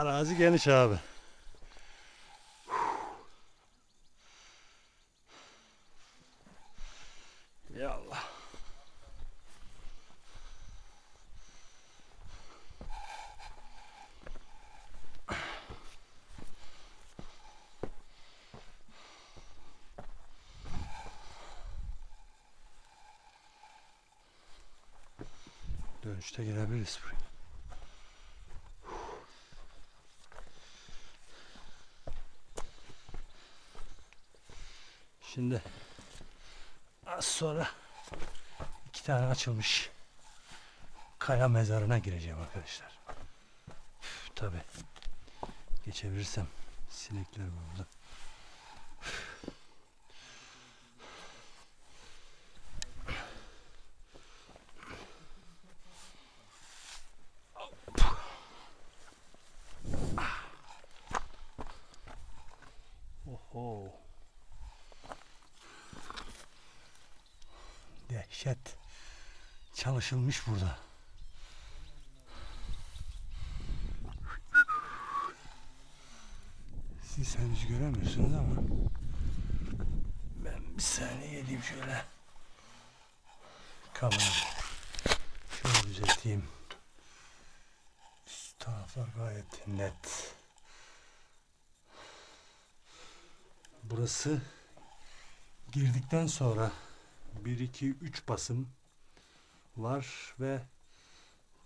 Arazi geniş abi. Ya. Dönüşte girebiliriz buraya. Şimdi az sonra iki tane açılmış kaya mezarına gireceğim arkadaşlar. Üf, Tabi geçebilirsem sinekler burada. Oho. Dehşet. Çalışılmış burada. Siz henüz göremiyorsunuz ama ben bir saniye edeyim şöyle. Kamerayı şöyle düzelteyim. Şu taraflar gayet net. Burası girdikten sonra 1 2 3 basım var ve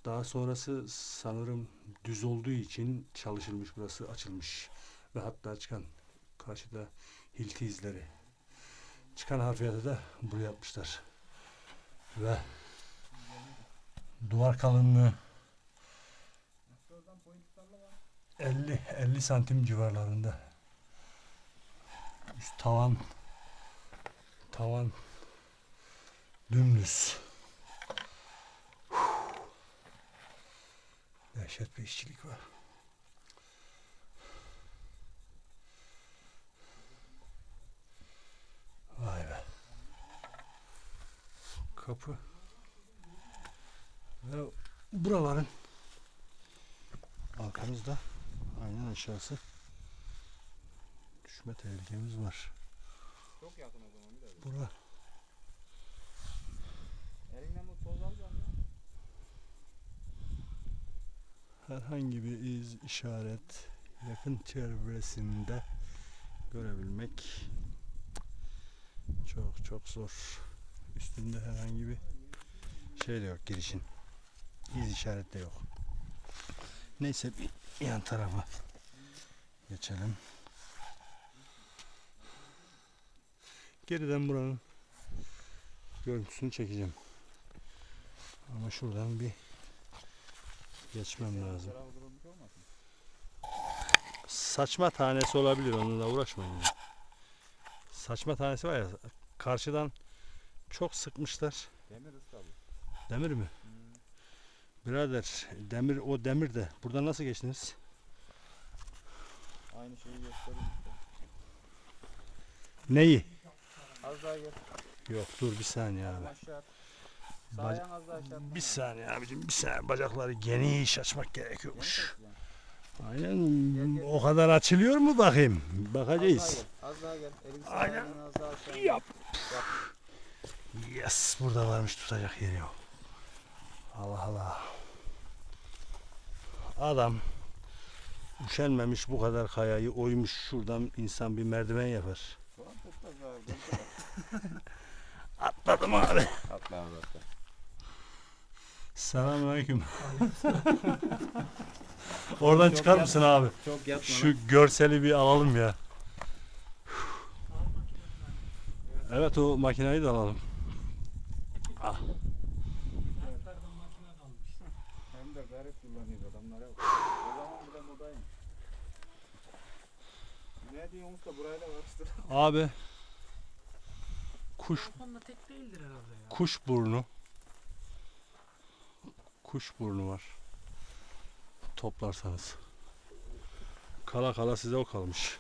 daha sonrası sanırım düz olduğu için çalışılmış burası açılmış ve hatta çıkan karşıda hilti izleri çıkan harfiyatı da buraya yapmışlar ve duvar kalınlığı 50 50 santim civarlarında. Üst tavan tavan dümdüz dehşet bir işçilik var. Vay be. Kapı. Ve buraların arkamızda aynen aşağısı düşme tehlikemiz var. Çok yakın o zaman bir bura. Elinden bu toz alacağım ya. Herhangi bir iz, işaret yakın çevresinde görebilmek çok çok zor. Üstünde herhangi bir şey de yok girişin. İz işaret de yok. Neyse bir yan tarafa geçelim. Geriden buranın görüntüsünü çekeceğim. Ama şuradan bir geçmem lazım. Olmasın? Saçma tanesi olabilir onunla uğraşmayın. Saçma tanesi var ya karşıdan çok sıkmışlar. Demir ıskalı. Demir mi? Birader demir o demir de buradan nasıl geçtiniz? Aynı şeyi göstereyim. Neyi? Az daha gel. Yok dur bir saniye abi. Aşağı at. Sağ Bac- ayağın az daha aşağı at. bir saniye abicim bir saniye bacakları geniş açmak gerekiyormuş. Aynen o kadar açılıyor mu bakayım? Bakacağız. Az daha gel. Elini Aynen. ayağını az daha aşağı. Yap. Yes burada varmış tutacak yeri yok. Allah Allah. Adam üşenmemiş bu kadar kayayı oymuş şuradan insan bir merdiven yapar. Atladım abi. Selamünaleyküm. Oradan Çok çıkar yap- mısın abi? Çok yatma lan. Şu görseli bir alalım ya. Evet o makinayı da alalım. Ah. Hem de garip kullanıyor adamlar. ya. O zaman bile modaymış. Ne diyorsun usta burayla karıştır. Abi kuş Telefonla tek değildir herhalde ya. kuş burnu. Kuş burnu var. Toplarsanız. Kala kala size o kalmış.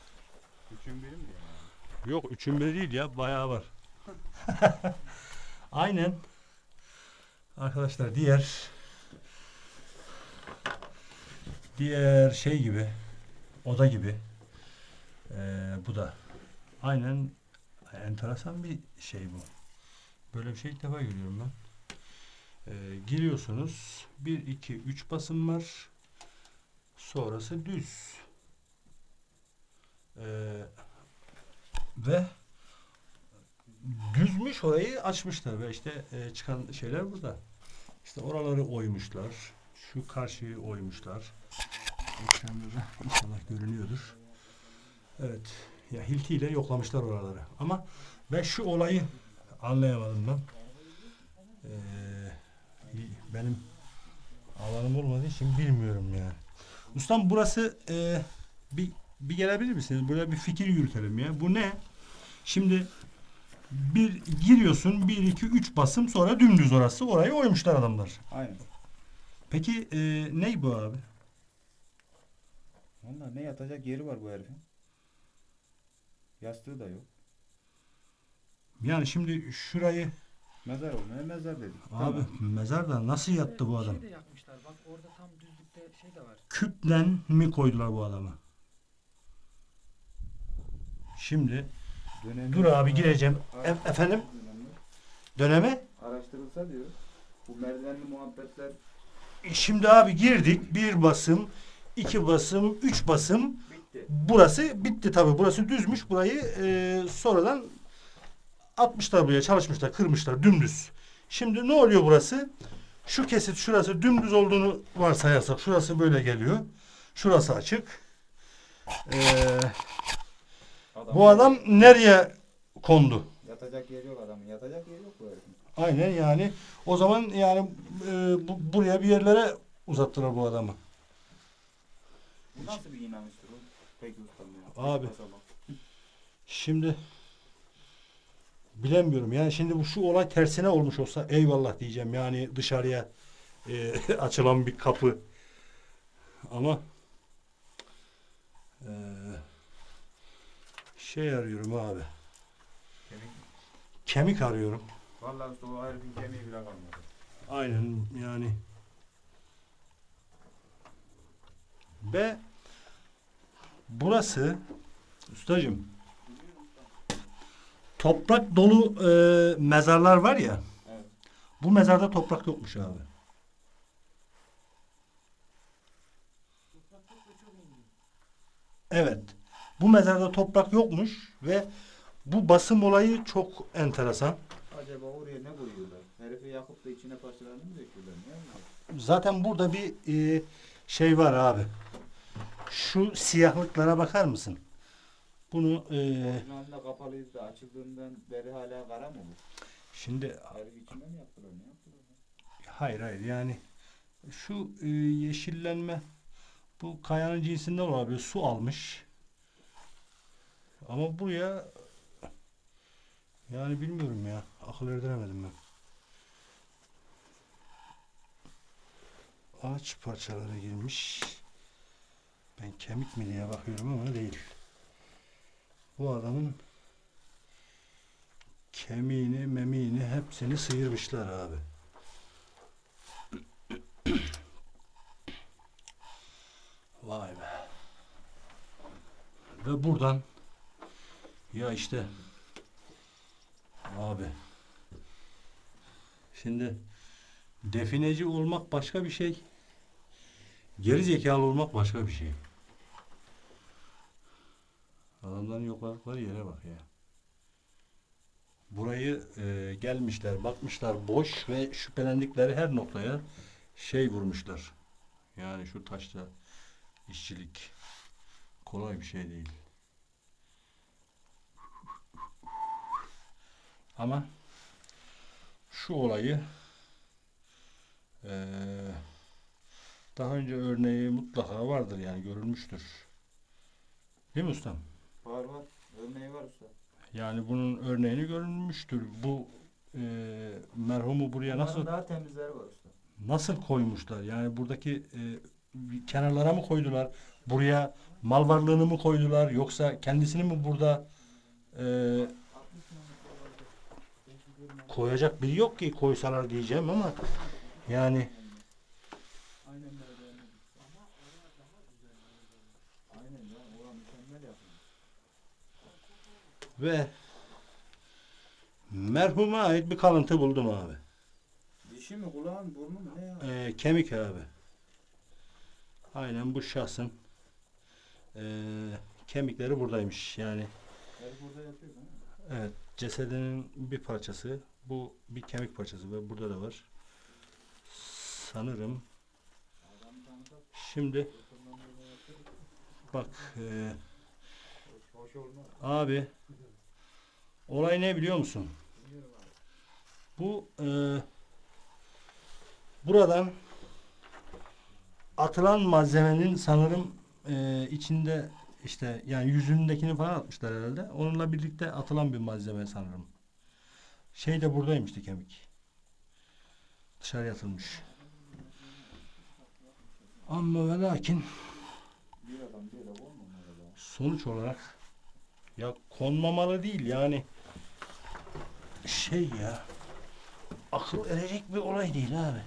Üçün biri mi diyor? Yok üçün biri değil ya bayağı var. Aynen. Arkadaşlar diğer diğer şey gibi oda gibi Ee, bu da aynen enteresan bir şey bu. Böyle bir şey ilk defa görüyorum ben. Ee, giriyorsunuz. 1, 2, 3 basım var. Sonrası düz. Ee, ve düzmüş orayı açmışlar ve işte e, çıkan şeyler burada. İşte oraları oymuşlar. Şu karşıyı oymuşlar. Ekranda da inşallah görünüyordur. Evet. Ya hiltiyle yoklamışlar oraları. Ama ben şu olayı anlayamadım ben. Ee, benim alanım olmadığı için bilmiyorum yani. Ustam burası e, bir bir gelebilir misiniz? Burada bir fikir yürütelim ya. Bu ne? Şimdi bir giriyorsun 1 2 3 basım sonra dümdüz orası. Orayı oymuşlar adamlar. Aynen. Peki e, ney bu abi? Valla ne yatacak yeri var bu herifin. Yastığı da yok. Yani şimdi şurayı Mezar olmaya mezar dedik. abi mezarda nasıl yattı bu adam? Şey de yapmışlar bak orada tam düzlükte şey de var. Küplen mi koydular bu adamı? Şimdi Dönemi- dur abi gireceğim. E- efendim döneme? Araştırılsa diyor. Bu merdivenli muhabbetler Şimdi abi girdik. Bir basım, iki basım, üç basım. bitti. Burası bitti tabi. Burası düzmüş. Burayı e, sonradan atmışlar buraya. Çalışmışlar, kırmışlar dümdüz. Şimdi ne oluyor burası? Şu kesit şurası dümdüz olduğunu varsayarsak şurası böyle geliyor. Şurası açık. Ee, bu adam nereye kondu? Yatacak yeri yok adamın. Yatacak yeri yok bu herifin. Aynen yani. O zaman yani e, bu, buraya bir yerlere uzattılar bu adamı. Bu nasıl bir inançtır o? Peki ustam ya. Abi. Şimdi bilemiyorum. Yani şimdi bu şu olay tersine olmuş olsa eyvallah diyeceğim. Yani dışarıya e, açılan bir kapı. Ama e, şey arıyorum abi. Kemik. Kemik arıyorum. Vallahi o herifin kemiği bile kalmadı. Aynen yani. Ve burası ustacığım toprak dolu e, mezarlar var ya. Evet. Bu mezarda toprak yokmuş abi. Evet. Bu mezarda toprak yokmuş ve bu basım olayı çok enteresan. Acaba oraya ne koyuyorlar? Herifi yakıp da içine parçalarını mı döküyorlar? Yapıyorlar? Zaten burada bir e, şey var abi. Şu siyahlıklara bakar mısın? Bunu e, Orijinalinde kapalıydı da açıldığından beri hala kara mı bu? şimdi Herif içinde mi yaptılar? Ne yaptılar? hayır hayır yani şu e, yeşillenme bu kayanın cinsinden olabilir. Su almış. Ama buraya yani bilmiyorum ya. Akıl erdiremedim ben. Ağaç parçaları girmiş. Ben kemik mi diye bakıyorum ama değil. Bu adamın kemiğini, memiğini hepsini sıyırmışlar abi. Vay be. Ve buradan ya işte abi şimdi defineci olmak başka bir şey. Geri zekalı olmak başka bir şey. Adamların yokladıkları yere bak ya. Burayı e, gelmişler, bakmışlar boş ve şüphelendikleri her noktaya şey vurmuşlar. Yani şu taşta işçilik kolay bir şey değil. Ama şu olayı eee, daha önce örneği mutlaka vardır yani görülmüştür. Değil mi ustam? Var var. Örneği var usta. Yani bunun örneğini görülmüştür. Bu eee, merhumu buraya Bunların nasıl daha temizleri var usta. nasıl koymuşlar? Yani buradaki e, kenarlara mı koydular? Buraya mal varlığını mı koydular? Yoksa kendisini mi burada e, koyacak biri yok ki koysalar diyeceğim ama yani Aynen böyle. Mükemmel yapılmış. Ve merhuma ait bir kalıntı buldum abi. Dişi mi kulağın burnu mu ne ya? Ee, kemik abi. Aynen bu şahsın ee, kemikleri buradaymış. Yani Her burada yapıyor değil mi? evet cesedinin bir parçası. Bu bir kemik parçası ve burada da var. Sanırım şimdi bak olmaz. Abi olay ne biliyor musun? Bu ee, buradan atılan malzemenin sanırım ee, içinde işte yani yüzündekini falan atmışlar herhalde. Onunla birlikte atılan bir malzeme sanırım. Şey de buradaymıştı kemik. Dışarı atılmış. Ama ve lakin sonuç olarak ya konmamalı değil yani şey ya akıl erecek bir olay değil abi.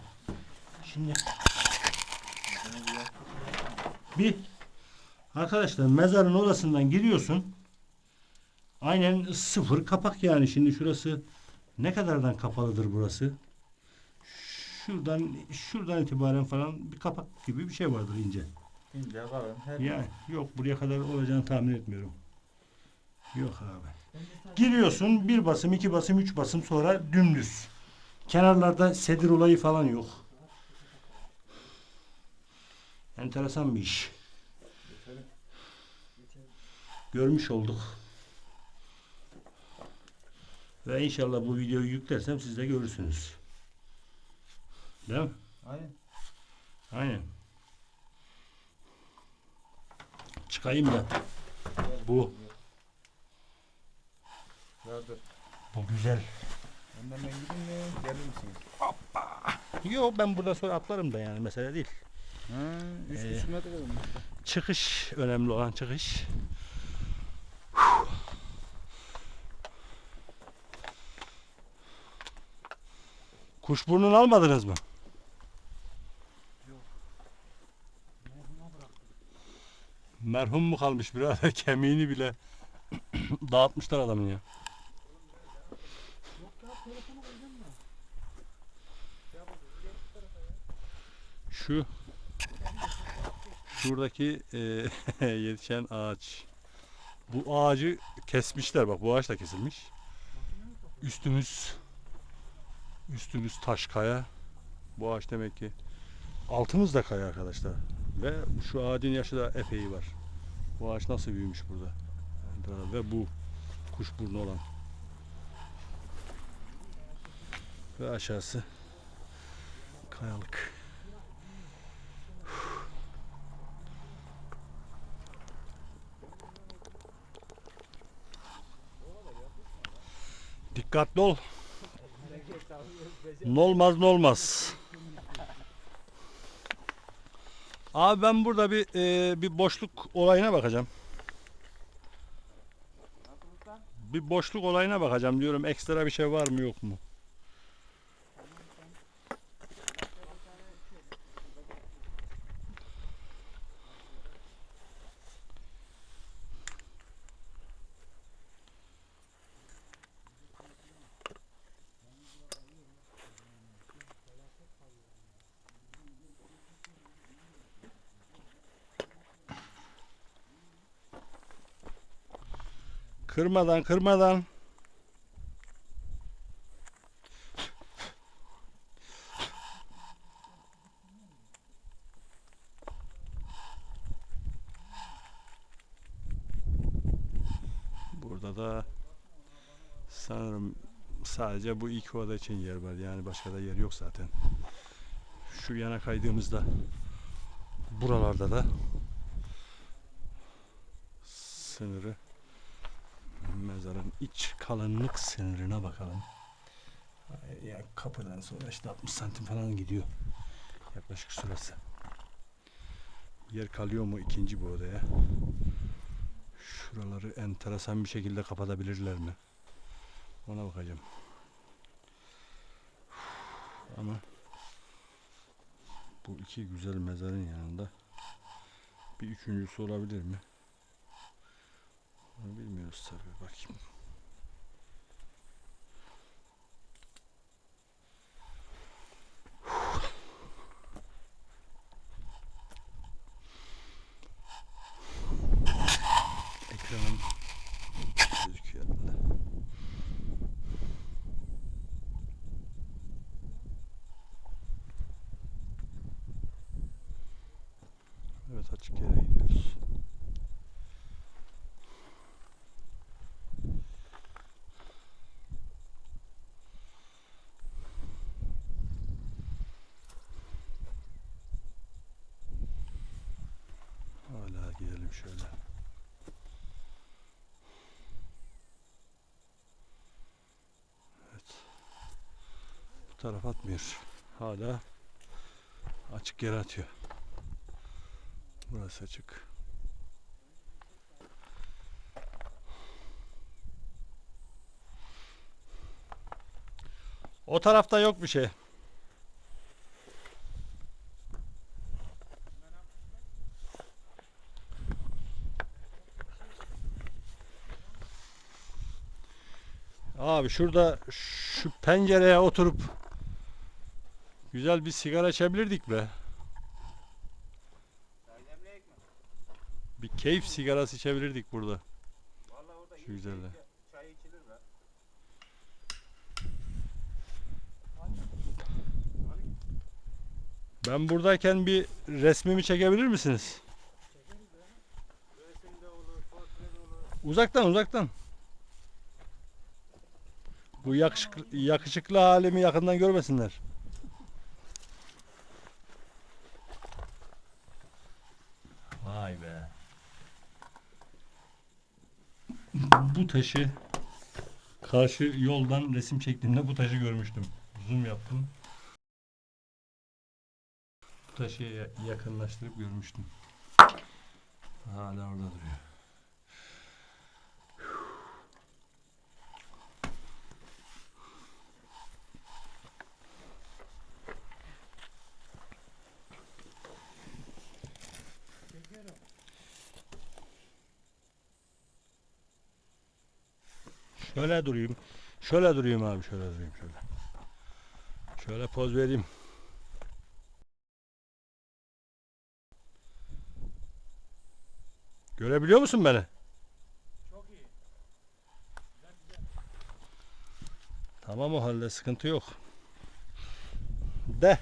Şimdi bir arkadaşlar mezarın orasından giriyorsun. Aynen sıfır kapak yani şimdi şurası ne kadardan kapalıdır burası? Şuradan şuradan itibaren falan bir kapak gibi bir şey vardır ince. İnce kalın. Her Yani yok buraya kadar olacağını tahmin etmiyorum. Yok abi. Giriyorsun bir basım, iki basım, üç basım sonra dümdüz. Kenarlarda sedir olayı falan yok. Enteresan bir iş. Görmüş olduk. Ve inşallah bu videoyu yüklersem siz de görürsünüz. Değil mi? Aynen. Aynen. Çıkayım da. Bu. Yardır. Bu güzel. Önden ben gideyim mi? Gelir misiniz? Yok ben buradan sonra atlarım da yani mesele değil. Ha, 3 Ee, metre. Çıkış önemli olan çıkış. Kuşburnunu almadınız mı? bıraktım. Merhum mu kalmış birader kemiğini bile dağıtmışlar adamın. Yok ya Şu şuradaki e, yetişen ağaç. Bu ağacı kesmişler bak bu ağaç da kesilmiş. Üstümüz üstümüz taş kaya. Bu ağaç demek ki altımız da kaya arkadaşlar. Ve şu ağacın yaşı da epey var. Bu ağaç nasıl büyümüş burada. Ve bu kuşburnu olan. Ve aşağısı kayalık. Dikkatli ol. Ne olmaz ne olmaz. Abi ben burada bir e, bir boşluk olayına bakacağım. Bir boşluk olayına bakacağım diyorum. Ekstra bir şey var mı yok mu? Kırmadan kırmadan. Burada da sanırım sadece bu iki oda için yer var. Yani başka da yer yok zaten. Şu yana kaydığımızda buralarda da sınırı mezarın iç kalınlık sınırına bakalım. Ya kapıdan sonra işte 60 santim falan gidiyor. Yaklaşık süresi. Yer kalıyor mu ikinci bu odaya? Şuraları enteresan bir şekilde kapatabilirler mi? Ona bakacağım. Ama bu iki güzel mezarın yanında bir üçüncüsü olabilir mi? Onu bilmiyoruz tabii bakayım. Ekranım gözüküyor herhalde. Evet açık yere gidiyoruz. Hala gidelim şöyle. Evet. Bu taraf atmıyor. Hala açık yere atıyor. Burası açık. O tarafta yok bir şey. Abi şurada şu pencereye oturup güzel bir sigara içebilirdik be. Bir keyif sigarası içebilirdik burada. Şu güzelle. Ben buradayken bir resmimi çekebilir misiniz? Uzaktan uzaktan. Bu yakışıklı, yakışıklı halimi yakından görmesinler. Vay be. Bu taşı karşı yoldan resim çektiğimde bu taşı görmüştüm. Zoom yaptım. Bu taşı ya- yakınlaştırıp görmüştüm. Hala orada duruyor. Şöyle durayım. Şöyle durayım abi şöyle durayım şöyle. Şöyle poz vereyim. Görebiliyor musun beni? Çok iyi. Tamam o halde sıkıntı yok. De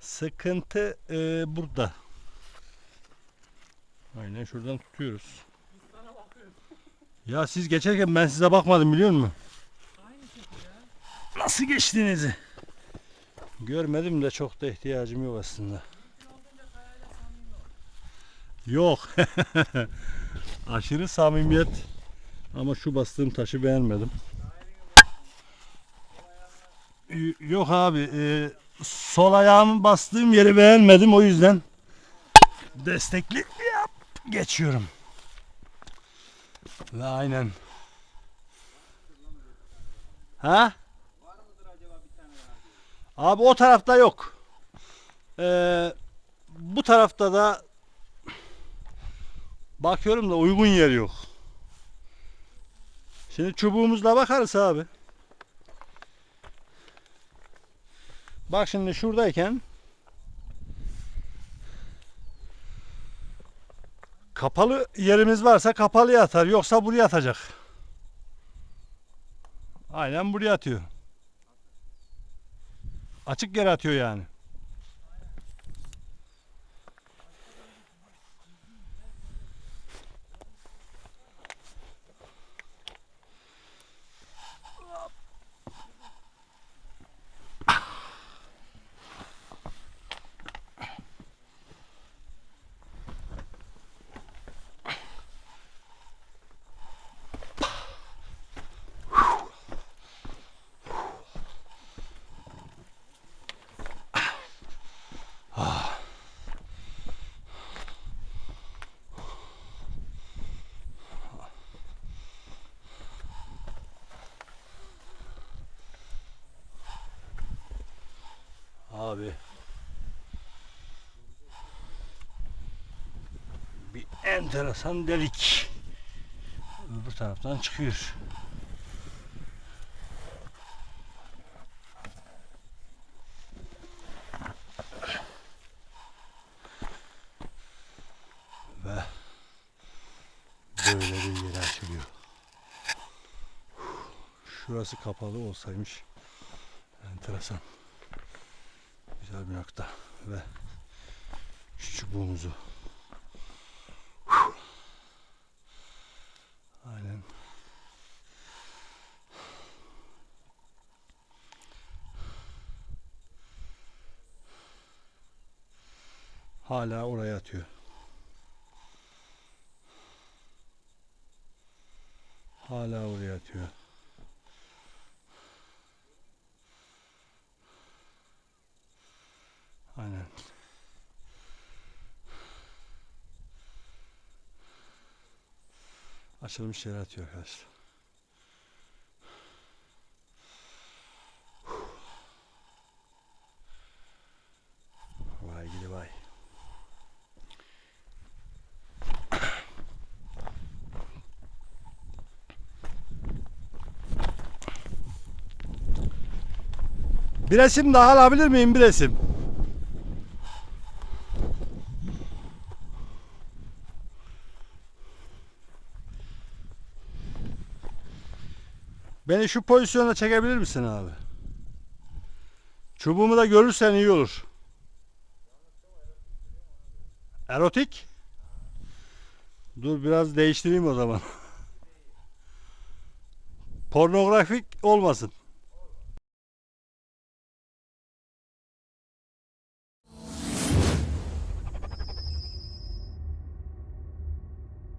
sıkıntı e, burada. Aynen şuradan tutuyoruz. Ya siz geçerken ben size bakmadım biliyor musun? Nasıl geçtiğinizi. Görmedim de çok da ihtiyacım yok aslında. Yok. Aşırı samimiyet. Ama şu bastığım taşı beğenmedim. Y- Yok abi. e, sol ayağımı bastığım yeri beğenmedim o yüzden destekli yap geçiyorum. Ve aynen. Ha? Abi o tarafta yok. Ee, bu tarafta da bakıyorum da uygun yer yok. Şimdi çubuğumuzla bakarız abi. Bak şimdi şuradayken kapalı yerimiz varsa kapalıya atar yoksa buraya atacak. Aynen buraya atıyor. Açık yere atıyor yani. Abi. Bir enteresan delik. öbür taraftan çıkıyor. Ve böyle bir yere açılıyor. Şurası kapalı olsaymış enteresan. Nokta ve şu çubuğumuzu Aynen. Hala oraya atıyor. Hala oraya atıyor. Aynen. Açılmış yere atıyor arkadaşlar. Vay gidi vay. Bir resim daha alabilir miyim bir resim? Beni şu pozisyona çekebilir misin abi? Çubuğumu da görürsen iyi olur. Erotik? Dur biraz değiştireyim o zaman. Pornografik olmasın.